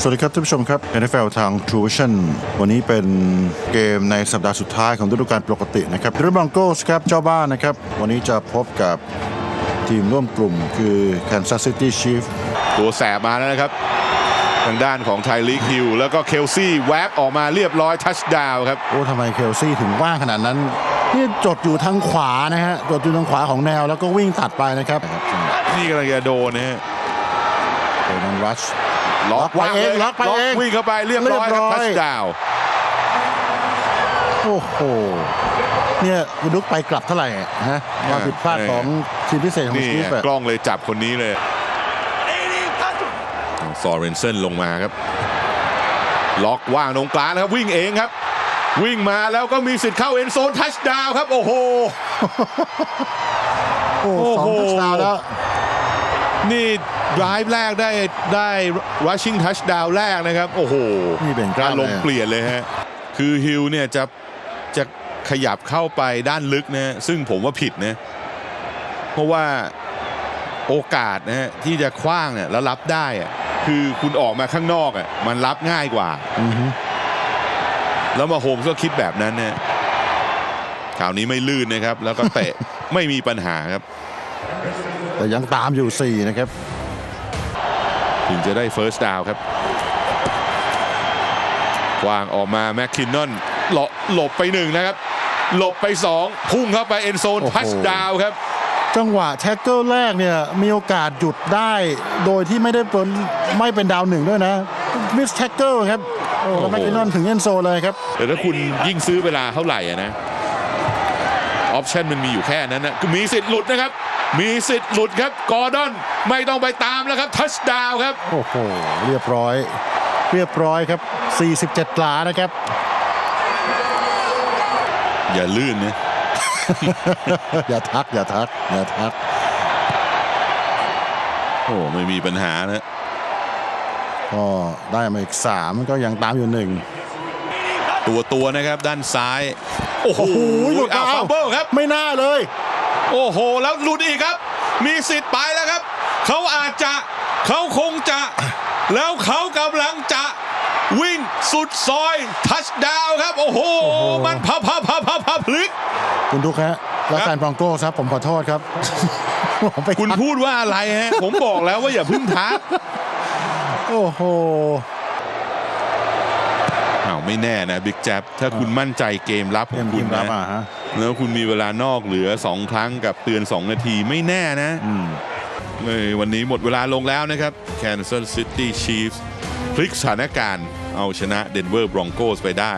สวัสดีครับท่านผู้ชมครับ NFL ทาง True Vision วันนี้เป็นเกมในสัปดาห์สุดท้ายของฤดูกาลปกตินะครับเดนบรองโกสครับเจ้าบ้านนะครับ วันนี้จะพบกับทีมร่วมกลุ่มคือ Kansas City Chiefs ตัวแสบมาแล้วนะครับ ทางด้านของไทลีกฮิลแล้วก็เคลซี่แวบออกมาเรียบร้อยทัชดาวครับ โอ้ทำไมเคลซี่ถึงว่างขนาดนั้นนี่จดอยู่ทางขวานะฮะจดอยู่ทางขวาของแนวแล้วก็วิ่งตัดไปนะครับ นี่กำลังจะโดนนะฮะโดนันรัช ล็อกล็อกไปเองวาล็อกไปเองวิ่งเข้าไปเรียบร้อยครับเรียบร้อย ทัชดาวโอ้โห เนี่ยคุณดุกไปกลับเท่าไหร่ฮะความผิดพลาดของทีมพิเศษของนี่ชีฟอะกล้องเลยจับคนนี้เลยซอร์เรนเซนลงมาครับ ล็อกว่างตรงกลางนะครับ วิ่งเองครับ วิ่งมาแล้วก็มีสิทธิ์เข้าเอ็นโซนทัชดาวครับ โอ้โห โอ้โอ้โหสองทัชดาวน์แล้ว นี่ดรายแรกได้ได้ rushing touchdown แรกนะครับ โอ้โหนี่เป็นกล้าอารมณ์เปลี่ยนเลยฮะ คือฮิลเนี่ยจะจะขยับเข้าไปด้านลึกนะฮะซึ่งผมว่าผิดนะ เพราะว่าโอกาสนะฮะที่จะคว้างเนี่ยแล้วรับได้อะคือคุณออกมาข้างนอกอะมันรับง่ายกว่าอือฮึแล้วมาโฮมส์ก็คิดแบบนั้นเนี่ยข่าวนี้ไม่ลื่นนะครับ แล้วก็เตะ ไม่มีปัญหาครับ แต่ยังตามอยู่ 4 นะครับ ถึงจะได้ First Down ครับวางออกมาแมคคินนอนหลบหลบไปหนึ่งนะครับ หลบไปสองพุ่งเข้าไปเอ็นโซนโอ้โหทัชดาวครับ จังหวะแท็กเกิลแรกเนี่ย มีโอกาสหยุดได้ โดยที่ไม่ได้เป็นไม่เป็นดาวหนึ่งด้วยนะมิสแท็กเกิลครับโอ้โอ้โหแล้วแมคคินนอนถึงเอ็นโซเลยครับแต่ถ้าคุณยิ่งซื้อเวลาเท่าไหร่อะนะ ออปชันมันมีอยู่แค่นั้นนะคือมีสิทธิ์หลุดนะครับ มีสิทธิ์หลุดครับกอร์ดอนไม่ต้องไปตามแล้วครับทัชดาวครับ โอ้โห เรียบร้อย เรียบร้อยครับ 47 หลานะครับ อย่าลื่นนะอย่าทัก อย่าทัก อย่าทัก โอ้ไม่มีปัญหานะก็ได้มาอีก 3 ก็ยังตามอยู่หนึ่งตัวตัวนะครับด้านซ้าย โอ้โหหลุดอ้าวอ้าฟัวมเบิลครับ ไม่น่าเลย โอ้โห แล้วหลุดอีกครับ มีสิทธิ์ไปแล้วครับ เขาอาจจะเขาคงจะ แล้วเขากำลังจะวิ่งสุดซอย ทัชดาวครับ โอ้โหโอ้โหมันพับพับพับพับพับพลึกคุณทุกฮะแล้วครับแฟนบรองโก้ครับ ผมขอโทษครับผมไปคุณทักพูดว่าอะไรฮะ ผมบอกแล้วว่าอย่าเพึ่งทัก โอ้โหอ้าว ไม่แน่นะบิ๊กแจ๊บถ้าคุณมั่นใจเกมรับขเอ็องมคุทีณมรับนะอะฮะแล้วคุณมีเวลานอกเหลือ 2 ครั้งกับเตือน 2 นาทีไม่แน่นะอืมเอ้ยวันนี้หมดเวลาลงแล้วนะครับ Kansas City Chiefs พลิกสถานการณ์เอาชนะ Denver Broncos ไปได้